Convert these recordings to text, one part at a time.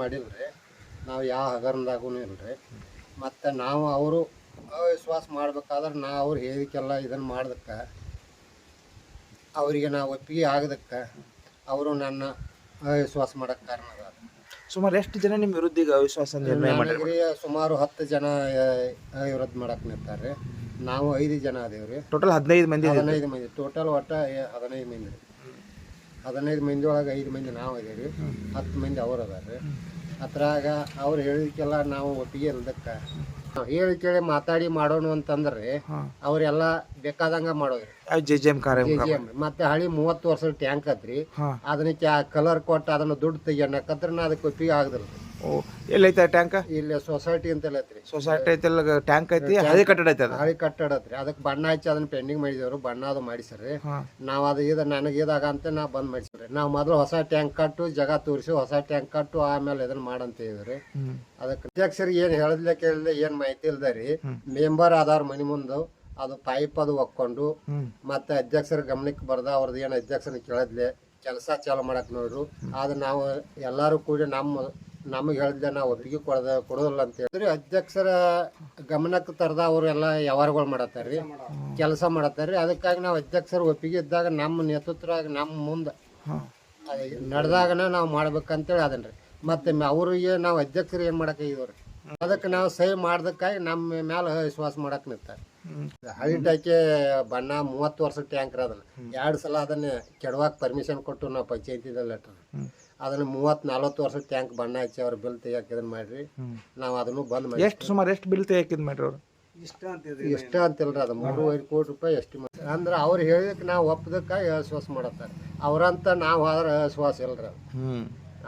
ಮಾಡಿಲ್ಲ ರೀ ನಾವು ಯಾವ ಹಗರಣದಾಗೂ ಇಲ್ರಿ. ಮತ್ತು ನಾವು ಅವರು ಅವಿಶ್ವಾಸ ಮಾಡ್ಬೇಕಾದ್ರೆ ನಾ ಅವ್ರು ಹೇಳಿಕೆಲ್ಲ ಇದನ್ನು ಮಾಡ್ದಕ್ಕೆ ಅವರಿಗೆ ನಾವು ಒಪ್ಪಿಗೆ ಆಗದಕ್ಕೆ ಅವರು ನನ್ನ ಅವಿಶ್ವಾಸ ಮಾಡೋಕ್ಕೆ ಕಾರಣ ಅದ ಸುಮಾರು ಎಷ್ಟು ಜನ ನಿಮ್ಮ ವಿರುದ್ಧ ಈಗ ಅವಿಶ್ವಾಸ ನನಗೆ ಸುಮಾರು ಹತ್ತು ಜನ ವಿರುದ್ಧ ಮಾಡಕ್ಕೆ ನಿಂತಾರೆ ನಾವು ಐದು ಜನ ಅದೇವ್ರಿ. ಟೋಟಲ್ ಹದಿನೈದು ಮಂದಿ. ಹದಿನೈದು ಮಂದಿ ಟೋಟಲ್ ಒಟ್ಟ ಹದಿನೈದು ಮಂದಿ. ಹದಿನೈದು ಮಂದಿ ಒಳಗೆ ಐದು ಮಂದಿ ನಾವು ಇದೀವಿ ಹತ್ತು ಮಂದಿ ಅವ್ರು ಅದಾರ ಅದ್ರಾಗ ಅವ್ರು ಹೇಳಿದಕ್ಕೆಲ್ಲ ನಾವು ಒಪ್ಪಿಗೆ ಇಲ್ದಕ್ಕೆ. ಹೇಳಿ ಕೇಳಿ ಮಾತಾಡಿ ಮಾಡೋಣ ಅಂತಂದ್ರೆ ಅವ್ರೆಲ್ಲ ಬೇಕಾದಂಗ ಮಾಡೋದ್ರಿ. ಜೆ ಜೆ ಮತ್ತೆ ಹಳಿ ಮೂವತ್ತು ವರ್ಷದ ಟ್ಯಾಂಕ್ ಅದ್ರಿ. ಅದನ್ನ ಕಲರ್ ಕೊಟ್ಟು ಅದನ್ನ ದುಡ್ಡು ತೆಗಿಯಣಕತ್ರ ನಾ ಅದಕ್ಕೆ ಒಪ್ಪಿಗೆ ಆಗದಿಲ್ಲ ಓ ಎಲ್ಲೈತೆ ಟ್ಯಾಂಕ್ ಇಲ್ಲಿ ಸೊಸೈಟಿ ಅಂತ ಐತ್ರಿ. ಸೊಸೈಟಿ ಐತೆ ಟ್ಯಾಂಕ್ ಐತಿ? ಹಳೆ ಕಟ್ಟಡ ಐತೆ ಅದು? ಹಳಿ ಕಟ್ಟಡ ಐತ್ರಿ. ಅದಕ್ಕೆ ಬಣ್ಣ ಹಚ್ಚಿ ಅದನ್ನ ಪೆಂಡಿಂಗ್ ಮಾಡಿದೇವ್ರು. ಬಣ್ಣ ಅದು ಮಾಡಿಸ್ರಿ ನಾವು ಅದು ಇದು ನನಗೆ ಇದಾಗ ಅಂತ ನಾ ಬಂದ್ ಮಾಡಿಸ್ರಿ ನಾವು ಮೊದಲು ಹೊಸ ಟ್ಯಾಂಕ್ ಕಟ್ಟು ಜಾಗ ತೋರಿಸಿ ಹೊಸ ಟ್ಯಾಂಕ್ ಕಟ್ಟು ಆಮೇಲೆ ಇದನ್ನ ಮಾಡಂತ ಹ್ಞೂ ಅದಕ್ಕೆ ಅಧ್ಯಕ್ಷರಿಗೆ ಏನು ಹೇಳಿದ್ಲೆ ಕೇಳಿದ್ರೆ ಏನು ಮಾಹಿತಿ ಇಲ್ದ ರೀ. ಮೆಂಬರ್ ಆದವ್ರ ಮನಿ ಮುಂದೆ ಅದು ಪೈಪ್ ಅದು ಒಕ್ಕೊಂಡು ಮತ್ತೆ ಅಧ್ಯಕ್ಷರ ಗಮನಕ್ಕೆ ಬರ್ದ ಅವ್ರದ್ದು ಏನು ಅಧ್ಯಕ್ಷರಿಗೆ ಕೇಳದ್ಲೆ ಕೆಲಸ ಚಾಲು ಮಾಡಕ್ ನೋಡ್ರು. ಆದ್ರೆ ನಾವು ಎಲ್ಲರೂ ಕೂಡಿ ನಮ್ಮ ನಮಗೆ ಹೇಳಿದ್ದೆ ನಾವು ಒಪ್ಪಿಗೆ ಕೊಡದ ಕೊಡೋದಿಲ್ಲ ಅಂತ ಹೇಳಿದ್ರಿ. ಅಧ್ಯಕ್ಷರ ಗಮನಕ್ಕೆ ತರದ ಅವರು ಎಲ್ಲ ವ್ಯವಹಾರಗಳು ಮಾಡತ್ತಾರ್ರಿ ಕೆಲಸ ಮಾಡತ್ತಾರ್ರಿ ಅದಕ್ಕಾಗಿ ನಾವು ಅಧ್ಯಕ್ಷರ ಒಪ್ಪಿಗೆ ಇದ್ದಾಗ ನಮ್ಮ ನೇತೃತ್ವ ನಮ್ಮ ಮುಂದೆ ನಡೆದಾಗನ ನಾವು ಮಾಡ್ಬೇಕಂತೇಳಿ ಅದನ್ರಿ. ಮತ್ತೆ ಮ- ಅವ್ರಿಗೆ ನಾವು ಅಧ್ಯಕ್ಷರು ಏನು ಮಾಡಕ್ಕೆ ಇದ್ರಿ ಅದಕ್ಕೆ ನಾವು ಸಹಿ ಮಾಡ್ದಕ್ಕಾಗಿ ನಮ್ಮ ಮ್ಯಾಲ ವಿಶ್ವಾಸ ಮಾಡಕ್ ನಿಂತಾರೆ. ಹೈಟ್ ಹಳಿ ಟಾಕಿ ಬಣ್ಣ ಮೂವತ್ತು ವರ್ಷ ಟ್ಯಾಂಕರ್ ಅದನ್ನ. ಎರಡು ಸಲ ಅದನ್ನ ಕೆಡವಾಕ್ ಪರ್ಮಿಷನ್ ಕೊಟ್ಟು ನಾವು ಪಂಚಾಯತಿದ ಲೆಟರ್. ಅದನ್ನ ಮೂವತ್ತು ನಲ್ವತ್ತು ವರ್ಷ ಟ್ಯಾಂಕ್ ಬಣ್ಣ ಹಚ್ಚಿ ಅವ್ರ ಬಿಲ್ ತೆಗಿಯಕ್ಕೆ ಇದನ್ನ ಮಾಡ್ರಿ ನಾವು ಅದನ್ನು ಬಂದ್ ಮಾಡಿ ಎಷ್ಟು ಸುಮಾರು ಎಷ್ಟು ಬಿಲ್ ತೆಗಿಯಾಕಿದ್ ಮಾಡ್ರಿ ಅವ್ರು ಇಷ್ಟ ಅಂತಿಲ್ರಿ ಅದು ಮೂರುವರೆ ಕೋಟಿ ರೂಪಾಯಿ ಎಷ್ಟು ಅಂದ್ರೆ ಅವ್ರು ಹೇಳಿದಕ್ಕೆ ನಾವು ಒಪ್ಪದಕ್ಕೆ ಅಶ್ವಾಸ ಮಾಡತ್ತಾರೆ ಅವ್ರಂತ ನಾವು ಆದ್ರೆ ಶ್ವಾಸ ಇಲ್ರಿ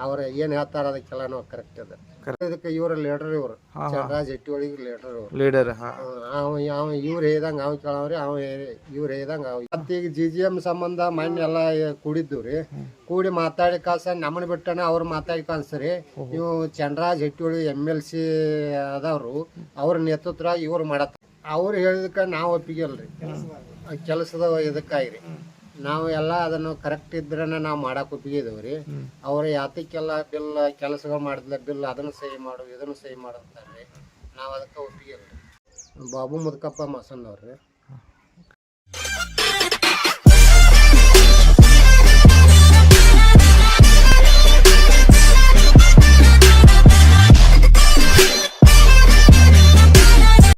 ಅವ್ರು ಏನ್ ಹೇಳ್ತಾರ ಅದಕ್ಕೆಲ್ಲ ನಾವು ಕರೆಕ್ಟ್ ಅದ. ಇದಕ್ಕೆ ಇವ್ರ. ಲೀಡರ್ ಇವ್ರು ಚಂದ್ರಾಜ್ ಎಟ್ಟಿಯೊಳಗೆ ಲೀಡರ್ ಇವ್ರು ಲೀಡರ್ ಅವ ಅವ ಇವ್ರು ಹೇಳ್ದಂಗೆ ಅವ ಕೇಳವ್ರಿ ಅವ ಇವ್ರು ಹೇಳ್ದಂಗೆ ಅವ. ಮತ್ತ ಈಗ ಜಿ ಜಿ ಎಂ ಸಂಬಂಧ ಮಣ್ಣು ಎಲ್ಲ ಕೂಡಿದ್ದು ರೀ. ಕೂಡಿ ಮಾತಾಡಿ ಕಾಸ ನಮ್ಮನ್ನ ಬಿಟ್ಟನ ಅವ್ರ ಮಾತಾಡಿ ಕಾಣಿಸ್ರಿ ನೀವು ಚಂದ್ರಾಜ್ ಹೆಟ್ಟಿಯೊಳಗೆ ಎಂ ಎಲ್ ಸಿ ಅದಾವ್ರು ಅವ್ರ ನೇತೃತ್ವ ಇವ್ರು ಮಾಡತ್ತ. ಅವ್ರು ಹೇಳಿದಕ್ಕೆ ನಾವು ಒಪ್ಪಿಗೆ ಅಲ್ರಿ ಕೆಲಸದ ಇದಕ್ಕಾಗಿ ನಾವು ಎಲ್ಲ ಅದನ್ನು ಕರೆಕ್ಟ್ ಇದ್ರೆ ನಾವು ಮಾಡಕ್ಕೆ ಒಪ್ಪಿಗೆ ರೀ ಅವ್ರ ಯಾತಕ್ಕೆಲ್ಲ ಬಿಲ್ ಕೆಲಸಗಳು ಮಾಡಿದ್ಲ ಬಿಲ್ ಅದನ್ನು ಸಹಿ ಮಾಡು, ಇದನ್ನು ಸಹಿ ಮಾಡು ಅಂತಾರೆ ನಾವು ಅದಕ್ಕೆ ಒಪ್ಪಿಗೆ ಬಾಬು ಮಾಸನ್ ಮಸಂದವ್ರಿ